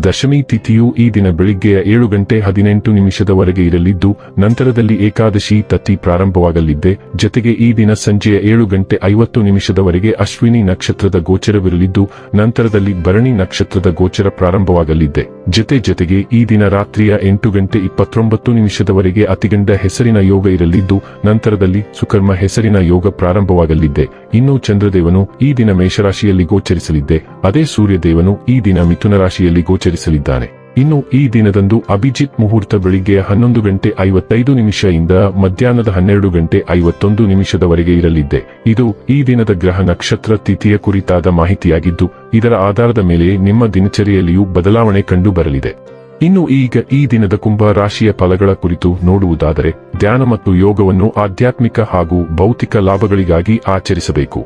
ದಶಮಿ ತಿಥಿಯು ಈ ದಿನ ಬೆಳಿಗ್ಗೆಯ ಏಳು ಗಂಟೆ ಹದಿನೆಂಟು ನಿಮಿಷದವರೆಗೆ ಇರಲಿದ್ದು, ನಂತರದಲ್ಲಿ ಏಕಾದಶಿ ತತಿ ಪ್ರಾರಂಭವಾಗಲಿದ್ದೆ. ಜತೆಗೆ ಈ ದಿನ ಸಂಜೆಯ ಏಳು ಗಂಟೆ ಐವತ್ತು ನಿಮಿಷದವರೆಗೆ ಅಶ್ವಿನಿ ನಕ್ಷತ್ರದ ಗೋಚರವಿರಲಿದ್ದು, ನಂತರದಲ್ಲಿ ಭರಣಿ ನಕ್ಷತ್ರದ ಗೋಚರ ಪ್ರಾರಂಭವಾಗಲಿದ್ದೆ. ಜತೆ ಜತೆಗೆ ಈ ದಿನ ರಾತ್ರಿಯ ಎಂಟು ಗಂಟೆ ಇಪ್ಪತ್ತೊಂಬತ್ತು ನಿಮಿಷದವರೆಗೆ ಅತಿಗಂಡ ಹೆಸರಿನ ಯೋಗ ಇರಲಿದ್ದು, ನಂತರದಲ್ಲಿ ಸುಕರ್ಮ ಹೆಸರಿನ ಯೋಗ ಪ್ರಾರಂಭವಾಗಲಿದ್ದೆ. ಇನ್ನು ಚಂದ್ರದೇವನು ಈ ದಿನ ಮೇಷರಾಶಿಯಲ್ಲಿ ಗೋಚರಿಸಲಿದ್ದೆ. ಅದೇ ಸೂರ್ಯದೇವನು ಈ ದಿನ ಮಿಥುನ ರಾಶಿಯಲ್ಲಿ ಗೋಚರಿಸಲಿದ್ದಾನೆ ಇನ್ನು ಈ ದಿನದಂದು ಅಭಿಜಿತ್ ಮುಹೂರ್ತ ಬೆಳಿಗ್ಗೆ ಹನ್ನೊಂದು ಗಂಟೆ ಐವತ್ತೈದು ನಿಮಿಷದಿಂದ ಮಧ್ಯಾಹ್ನದ ಹನ್ನೆರಡು ಗಂಟೆ ಐವತ್ತೊಂದು ನಿಮಿಷದವರೆಗೆ ಇರಲಿದ್ದೆ. ಇದು ಈ ದಿನದ ಗ್ರಹ ನಕ್ಷತ್ರ ತಿಥಿಯ ಕುರಿತಾದ ಮಾಹಿತಿಯಾಗಿದ್ದು, ಇದರ ಆಧಾರದ ಮೇಲೆ ನಿಮ್ಮ ದಿನಚರಿಯಲ್ಲಿಯೂ ಬದಲಾವಣೆ ಕಂಡು ಬರಲಿದೆ ಇನ್ನು ಈಗ ಈ ದಿನದ ಕುಂಭ ರಾಶಿಯ ಫಲಗಳ ಕುರಿತು ನೋಡುವುದಾದರೆ, ಧ್ಯಾನ ಮತ್ತು ಯೋಗವನ್ನು ಆಧ್ಯಾತ್ಮಿಕ ಹಾಗೂ ಭೌತಿಕ ಲಾಭಗಳಿಗಾಗಿ ಆಚರಿಸಬೇಕು.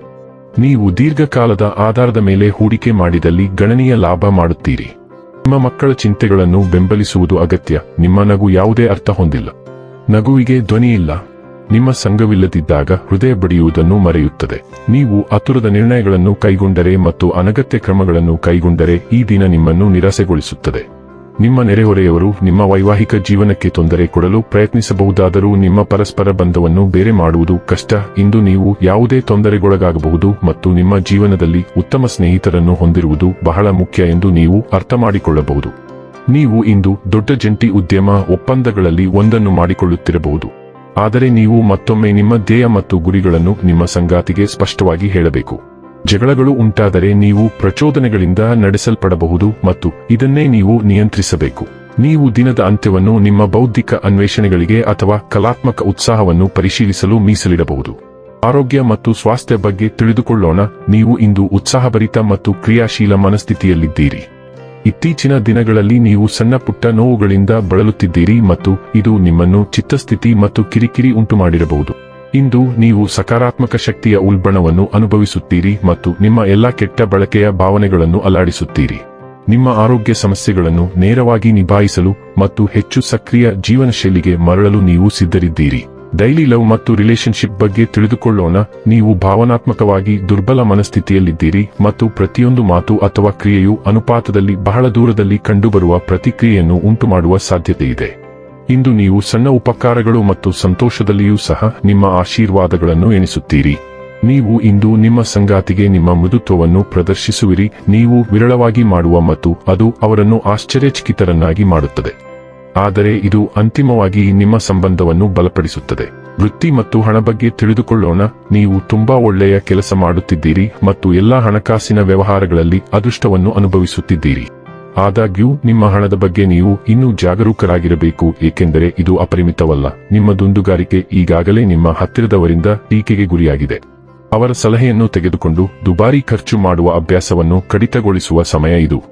ನೀವು ದೀರ್ಘಕಾಲದ ಆಧಾರದ ಮೇಲೆ ಹೂಡಿಕೆ ಮಾಡಿದಲ್ಲಿ ಗಣನೀಯ ಲಾಭ ಮಾಡುತ್ತೀರಿ. ನಿಮ್ಮ ಮಕ್ಕಳ ಚಿಂತೆಗಳನ್ನು ಬೆಂಬಲಿಸುವುದು ಅಗತ್ಯ. ನಿಮ್ಮ ನಗು ಯಾವುದೇ ಅರ್ಥ ಹೊಂದಿಲ್ಲ. ನಗುವಿಗೆ ಧ್ವನಿಯಿಲ್ಲ ನಿಮ್ಮ ಸಂಘವಿಲ್ಲದಿದ್ದಾಗ ಹೃದಯ ಬಡಿಯುವುದನ್ನು ಮರೆಯುತ್ತದೆ. ನೀವು ಅತುರದ ನಿರ್ಣಯಗಳನ್ನು ಕೈಗೊಂಡರೆ ಮತ್ತು ಅನಗತ್ಯ ಕ್ರಮಗಳನ್ನು ಕೈಗೊಂಡರೆ ಈ ದಿನ ನಿಮ್ಮನ್ನು ನಿರಾಸೆಗೊಳಿಸುತ್ತದೆ. ನಿಮ್ಮ ನೆರೆಹೊರೆಯವರು ನಿಮ್ಮ ವೈವಾಹಿಕ ಜೀವನಕ್ಕೆ ತೊಂದರೆ ಕೊಡಲು ಪ್ರಯತ್ನಿಸಬಹುದಾದರೂ ನಿಮ್ಮ ಪರಸ್ಪರ ಬಂಧವನ್ನು ಬೇರೆ ಮಾಡುವುದು ಕಷ್ಟ. ಇಂದು ನೀವು ಯಾವುದೇ ತೊಂದರೆಗೊಳಗಾಗಬಹುದು ಮತ್ತು ನಿಮ್ಮ ಜೀವನದಲ್ಲಿ ಉತ್ತಮ ಸ್ನೇಹಿತರನ್ನು ಹೊಂದಿರುವುದು ಬಹಳ ಮುಖ್ಯ ಎಂದು ನೀವು ಅರ್ಥ ಮಾಡಿಕೊಳ್ಳಬಹುದು ನೀವು ಇಂದು ದೊಡ್ಡ ಜಂಟಿ ಉದ್ಯಮ ಒಪ್ಪಂದಗಳಲ್ಲಿ ಒಂದನ್ನು ಮಾಡಿಕೊಳ್ಳುತ್ತಿರಬಹುದು. ಆದರೆ ನೀವು ಮತ್ತೊಮ್ಮೆ ನಿಮ್ಮ ಧ್ಯೇಯ ಮತ್ತು ಗುರಿಗಳನ್ನು ನಿಮ್ಮ ಸಂಗಾತಿಗೆ ಸ್ಪಷ್ಟವಾಗಿ ಹೇಳಬೇಕು. ಜಗಳಗಳು ಉಂಟಾದರೆ ನೀವು ಪ್ರಚೋದನೆಗಳಿಂದ ನಡೆಸಲ್ಪಡಬಹುದು ಮತ್ತು ಇದನ್ನೇ ನೀವು ನಿಯಂತ್ರಿಸಬೇಕು. ನೀವು ದಿನದ ಅಂತ್ಯವನ್ನು ನಿಮ್ಮ ಬೌದ್ಧಿಕ ಅನ್ವೇಷಣೆಗಳಿಗೆ ಅಥವಾ ಕಲಾತ್ಮಕ ಉತ್ಸಾಹವನ್ನು ಪರಿಶೀಲಿಸಲು ಮೀಸಲಿಡಬಹುದು. ಆರೋಗ್ಯ ಮತ್ತು ಸ್ವಾಸ್ಥ್ಯ ಬಗ್ಗೆ ತಿಳಿದುಕೊಳ್ಳೋಣ. ನೀವು ಇಂದು ಉತ್ಸಾಹಭರಿತ ಮತ್ತು ಕ್ರಿಯಾಶೀಲ ಮನಸ್ಥಿತಿಯಲ್ಲಿದ್ದೀರಿ. ಇತ್ತೀಚಿನ ದಿನಗಳಲ್ಲಿ ನೀವು ಸಣ್ಣ ಪುಟ್ಟ ನೋವುಗಳಿಂದ ಬಳಲುತ್ತಿದ್ದೀರಿ ಮತ್ತು ಇದು ನಿಮ್ಮನ್ನು ಚಿತ್ತಸ್ಥಿತಿ ಮತ್ತು ಕಿರಿಕಿರಿ ಉಂಟುಮಾಡಿರಬಹುದು. ಇಂದು ನೀವು ಸಕಾರಾತ್ಮಕ ಶಕ್ತಿಯ ಉಲ್ಬಣವನ್ನು ಅನುಭವಿಸುತ್ತೀರಿ ಮತ್ತು ನಿಮ್ಮ ಎಲ್ಲಾ ಕೆಟ್ಟ ಬಳಕೆಯ ಭಾವನೆಗಳನ್ನು ಅಲ್ಲಾಡಿಸುತ್ತೀರಿ. ನಿಮ್ಮ ಆರೋಗ್ಯ ಸಮಸ್ಯೆಗಳನ್ನು ನೇರವಾಗಿ ನಿಭಾಯಿಸಲು ಮತ್ತು ಹೆಚ್ಚು ಸಕ್ರಿಯ ಜೀವನ ಶೈಲಿಗೆ ಮರಳಲು ನೀವು ಸಿದ್ಧರಿದ್ದೀರಿ. ಡೈಲಿ ಲವ್ ಮತ್ತು ರಿಲೇಶನ್ಶಿಪ್ ಬಗ್ಗೆ ತಿಳಿದುಕೊಳ್ಳೋಣ. ನೀವು ಭಾವನಾತ್ಮಕವಾಗಿ ದುರ್ಬಲ ಮನಸ್ಥಿತಿಯಲ್ಲಿದ್ದೀರಿ ಮತ್ತು ಪ್ರತಿಯೊಂದು ಮಾತು ಅಥವಾ ಕ್ರಿಯೆಯು ಅನುಪಾತದಲ್ಲಿ ಬಹಳ ದೂರದಲ್ಲಿ ಕಂಡುಬರುವ ಪ್ರತಿಕ್ರಿಯೆಯನ್ನು ಉಂಟುಮಾಡುವ ಸಾಧ್ಯತೆಯಿದೆ. ಇಂದು ನೀವು ಸಣ್ಣ ಉಪಕಾರಗಳು ಮತ್ತು ಸಂತೋಷದಲ್ಲಿಯೂ ಸಹ ನಿಮ್ಮ ಆಶೀರ್ವಾದಗಳನ್ನು ಎಣಿಸುತ್ತೀರಿ. ನೀವು ಇಂದು ನಿಮ್ಮ ಸಂಗಾತಿಗೆ ನಿಮ್ಮ ಮೃದುತ್ವವನ್ನು ಪ್ರದರ್ಶಿಸುವಿರಿ. ನೀವು ವಿರಳವಾಗಿ ಮಾಡುವ ಮತ್ತು ಅದು ಅವರನ್ನು ಆಶ್ಚರ್ಯಚಕಿತರನ್ನಾಗಿ ಮಾಡುತ್ತದೆ. ಆದರೆ ಇದು ಅಂತಿಮವಾಗಿ ನಿಮ್ಮ ಸಂಬಂಧವನ್ನು ಬಲಪಡಿಸುತ್ತದೆ. ವೃತ್ತಿ ಮತ್ತು ಹಣ ಬಗ್ಗೆ ತಿಳಿದುಕೊಳ್ಳೋಣ. ನೀವು ತುಂಬಾ ಒಳ್ಳೆಯ ಕೆಲಸ ಮಾಡುತ್ತಿದ್ದೀರಿ ಮತ್ತು ಎಲ್ಲಾ ಹಣಕಾಸಿನ ವ್ಯವಹಾರಗಳಲ್ಲಿ ಅದೃಷ್ಟವನ್ನು ಅನುಭವಿಸುತ್ತಿದ್ದೀರಿ. ಆದಾಗ್ಯೂ, ನಿಮ್ಮ ಹಣದ ಬಗ್ಗೆ ನೀವು ಇನ್ನೂ ಜಾಗರೂಕರಾಗಿರಬೇಕು, ಏಕೆಂದರೆ ಇದು ಅಪರಿಮಿತವಲ್ಲ. ನಿಮ್ಮ ದುಂದುಗಾರಿಕೆ ಈಗಾಗಲೇ ನಿಮ್ಮ ಹತ್ತಿರದವರಿಂದ ಟೀಕೆಗೆ ಗುರಿಯಾಗಿದೆ. ಅವರ ಸಲಹೆಯನ್ನು ತೆಗೆದುಕೊಂಡು ದುಬಾರಿ ಖರ್ಚು ಮಾಡುವ ಅಭ್ಯಾಸವನ್ನು ಕಡಿತಗೊಳಿಸುವ ಸಮಯ ಇದು.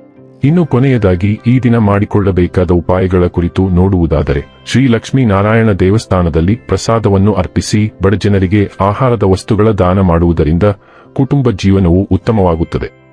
ಇನ್ನು ಕೊನೆಯದಾಗಿ, ಈ ದಿನ ಮಾಡಿಕೊಳ್ಳಬೇಕಾದ ಉಪಾಯಗಳ ಕುರಿತು ನೋಡುವುದಾದರೆ, ಶ್ರೀ ಲಕ್ಷ್ಮೀ ನಾರಾಯಣ ದೇವಸ್ಥಾನದಲ್ಲಿ ಪ್ರಸಾದವನ್ನು ಅರ್ಪಿಸಿ ಬಡಜನರಿಗೆ ಆಹಾರದ ವಸ್ತುಗಳ ದಾನ ಮಾಡುವುದರಿಂದ ಕುಟುಂಬ ಜೀವನವು ಉತ್ತಮವಾಗುತ್ತದೆ.